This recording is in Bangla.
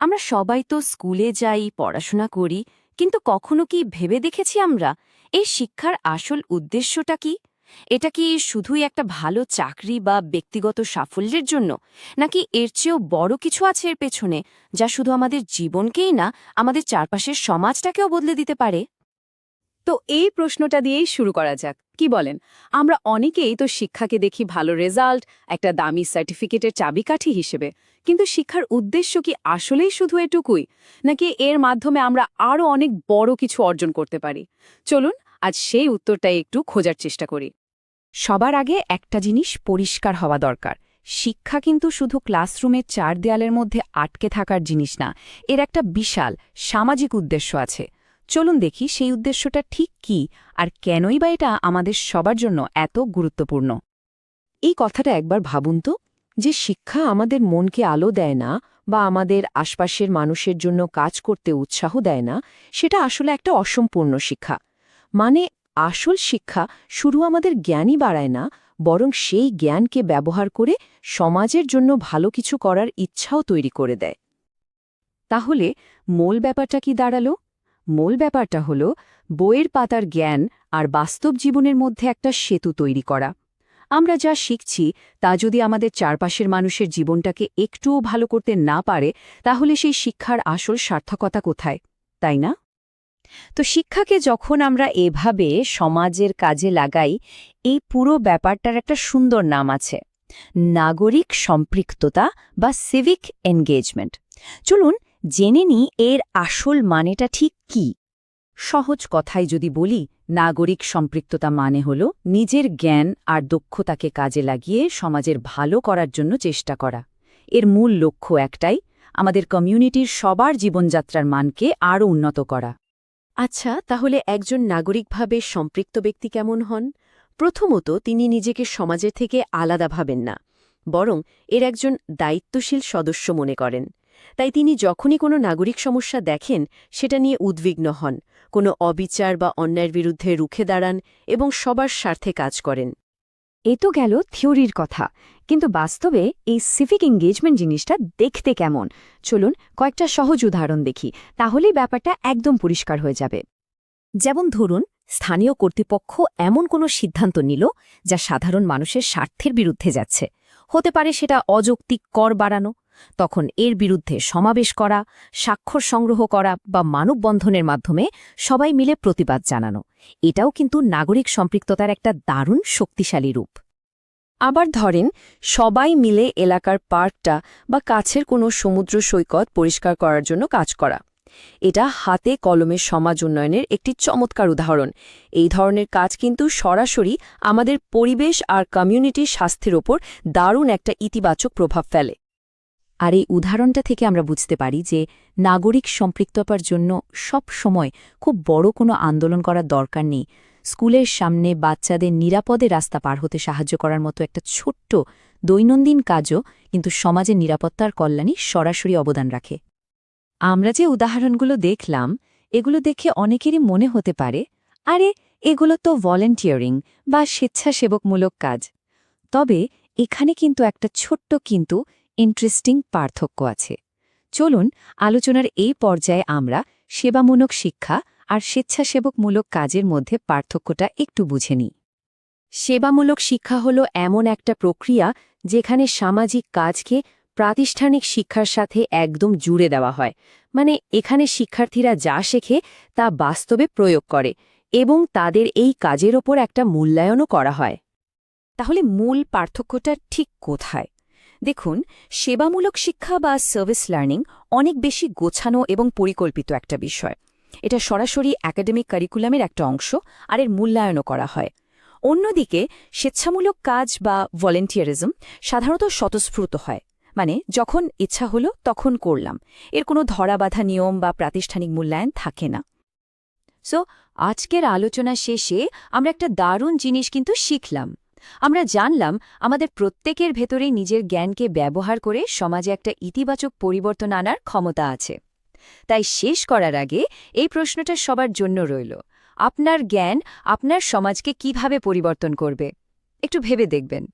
আমরা সবাই তো স্কুলে যাই, পড়াশোনা করি, কিন্তু কখনো কি ভেবে দেখেছি আমরা এই শিক্ষার আসল উদ্দেশ্যটা কি? এটা কি শুধুই একটা ভালো চাকরি বা ব্যক্তিগত সাফল্যের জন্য, নাকি এর চেয়েও বড় কিছু আছে এর পেছনে, যা শুধু আমাদের জীবনকেই না, আমাদের চারপাশের সমাজটাকেও বদলে দিতে পারে? তো এই প্রশ্নটা দিয়েই শুরু করা যাক। কি বলেন? আমরা অনেকেই তো শিক্ষাকে দেখি ভালো রেজাল্ট, একটা দামি সার্টিফিকেটের চাবিকাঠি হিসেবে। কিন্তু শিক্ষার উদ্দেশ্য কি আসলেই শুধু এটুকুই? নাকি এর মাধ্যমে আমরা আরও অনেক বড় কিছু অর্জন করতে পারি? চলুন, আজ সেই উত্তরটাই একটু খোঁজার চেষ্টা করি। সবার আগে একটা জিনিস পরিষ্কার হওয়া দরকার। শিক্ষা কিন্তু শুধু ক্লাসরুমের চার দেয়ালের মধ্যে আটকে থাকার জিনিস না, এর একটা বিশাল সামাজিক উদ্দেশ্য আছে। চলুন দেখি সেই উদ্দেশ্যটা ঠিক কি আর কেনই বা এটা আমাদের সবার জন্য এত গুরুত্বপূর্ণ। এই কথাটা একবার ভাবুন তো, যে শিক্ষা আমাদের মনকে আলো দেয় না বা আমাদের আশপাশের মানুষের জন্য কাজ করতে উৎসাহ দেয় না, সেটা আসলে একটা অসম্পূর্ণ শিক্ষা। মানে আসল শিক্ষা শুরু আমাদের জ্ঞানই বাড়ায় না, বরং সেই জ্ঞানকে ব্যবহার করে সমাজের জন্য ভালো কিছু করার ইচ্ছাও তৈরি করে দেয়। তাহলে মূল ব্যাপারটা কি দাঁড়াল? মূল ব্যাপারটা হল, বইয়ের পাতার জ্ঞান আর বাস্তব জীবনের মধ্যে একটা সেতু তৈরি করা। আমরা যা শিখছি, তা যদি আমাদের চারপাশের মানুষের জীবনটাকে একটুও ভালো করতে না পারে, তাহলে সেই শিক্ষার আসল সার্থকতা কোথায়, তাই না? তো শিক্ষাকে যখন আমরা এভাবে সমাজের কাজে লাগাই, এই পুরো ব্যাপারটার একটা সুন্দর নাম আছে, নাগরিক সম্পৃক্ততা বা সিভিক এনগেজমেন্ট চলুন জেনে নিই এর আসল মানেটা ঠিক কি। সহজ কথায় যদি বলি, নাগরিক সম্পৃক্ততা মানে হল নিজের জ্ঞান আর দক্ষতাকে কাজে লাগিয়ে সমাজের ভালো করার জন্য চেষ্টা করা। এর মূল লক্ষ্য একটাই, আমাদের কমিউনিটির সবার জীবনযাত্রার মানকে আরও উন্নত করা। আচ্ছা তাহলে একজন নাগরিকভাবে সম্পৃক্ত ব্যক্তি কেমন হন? প্রথমত, তিনি নিজেকে সমাজের থেকে আলাদা ভাবেন না, বরং এর একজন দায়িত্বশীল সদস্য মনে করেন। তাই তিনি যখনই কোনো নাগরিক সমস্যা দেখেন, সেটা নিয়ে উদ্বিগ্ন হন, কোনো অবিচার বা অন্যায়ের বিরুদ্ধে রুখে দাঁড়ান এবং সবার স্বার্থে কাজ করেন। এ তো গেল থিওরির কথা, কিন্তু বাস্তবে এই সিভিক এঙ্গেজমেন্ট জিনিসটা দেখতে কেমন? চলুন কয়েকটা সহজ উদাহরণ দেখি, তাহলেই ব্যাপারটা একদম পরিষ্কার হয়ে যাবে। যেমন ধরুন, স্থানীয় কর্তৃপক্ষ এমন কোনো সিদ্ধান্ত নিল, যা সাধারণ মানুষের স্বার্থের বিরুদ্ধে যাচ্ছে। হতে পারে সেটা অযৌক্তিক কর বাড়ানো, তখন এর বিরুদ্ধে সমাবেশ করা, স্বাক্ষর সংগ্রহ করা বা মানববন্ধনের মাধ্যমে সবাই মিলে প্রতিবাদ জানানো। এটাও কিন্তু নাগরিক সম্পৃক্ততার একটা দারুণ শক্তিশালী রূপ। আবার ধরেন, সবাই মিলে এলাকার পার্কটা বা কাছের কোনো সমুদ্র সৈকত পরিষ্কার করার জন্য কাজ করা। এটা হাতে কলমে সমাজ উন্নয়নের একটি চমৎকার উদাহরণ। এই ধরনের কাজ কিন্তু সরাসরি আমাদের পরিবেশ আর কমিউনিটির স্বাস্থ্যের ওপর দারুণ একটা ইতিবাচক প্রভাব ফেলে। আর এই উদাহরণটা থেকে আমরা বুঝতে পারি যে নাগরিক সম্পৃক্ততার জন্য সব সময় খুব বড় কোনো আন্দোলন করার দরকার নেই। স্কুলের সামনে বাচ্চাদের নিরাপদে রাস্তা পার হতে সাহায্য করার মতো একটা ছোট্ট দৈনন্দিন কাজও কিন্তু সমাজের নিরাপত্তার কল্যাণে সরাসরি অবদান রাখে। আমরা যে উদাহরণগুলো দেখলাম, এগুলো দেখে অনেকেরই মনে হতে পারে, আরে, এগুলো তো ভলেন্টিয়ারিং বা স্বেচ্ছাসেবকমূলক কাজ। তবে এখানে কিন্তু একটা ছোট্ট কিন্তু ইন্টারেস্টিং পার্থক্য আছে। চলুন আলোচনার এই পর্যায়ে আমরা সেবামূলক শিক্ষা আর স্বেচ্ছাসেবকমূলক কাজের মধ্যে পার্থক্যটা একটু বুঝে নিই। সেবামূলক শিক্ষা হল এমন একটা প্রক্রিয়া যেখানে সামাজিক কাজকে প্রাতিষ্ঠানিক শিক্ষার সাথে একদম জুড়ে দেওয়া হয়। মানে এখানে শিক্ষার্থীরা যা শেখে তা বাস্তবে প্রয়োগ করে এবং তাদের এই কাজের ওপর একটা মূল্যায়নও করা হয়। তাহলে মূল পার্থক্যটা ঠিক কোথায়? দেখুন, সেবামূলক শিক্ষা বা সার্ভিস লার্নিং অনেক বেশি গোছানো এবং পরিকল্পিত একটা বিষয়। এটা সরাসরি একাডেমিক কারিকুলামের একটা অংশ আর এর মূল্যায়নও করা হয়। অন্যদিকে, স্বেচ্ছামূলক কাজ বা ভলেন্টিয়ারিজম সাধারণত স্বতঃস্ফূর্ত হয়। মানে যখন ইচ্ছা হলো তখন করলাম। এর কোনো ধরাবাধা নিয়ম বা প্রাতিষ্ঠানিক মূল্যায়ন থাকে না। সো আজকের আলোচনা শেষে আমরা একটা দারুণ জিনিস কিন্তু শিখলাম। আমরা জানলাম আমাদের প্রত্যেকের ভেতরেই নিজের জ্ঞানকে ব্যবহার করে সমাজে একটা ইতিবাচক পরিবর্তন আনার ক্ষমতা আছে। তাই শেষ করার আগে এই প্রশ্নটা সবার জন্য রইল। আপনার জ্ঞান আপনার সমাজকে কীভাবে পরিবর্তন করবে? একটু ভেবে দেখবেন।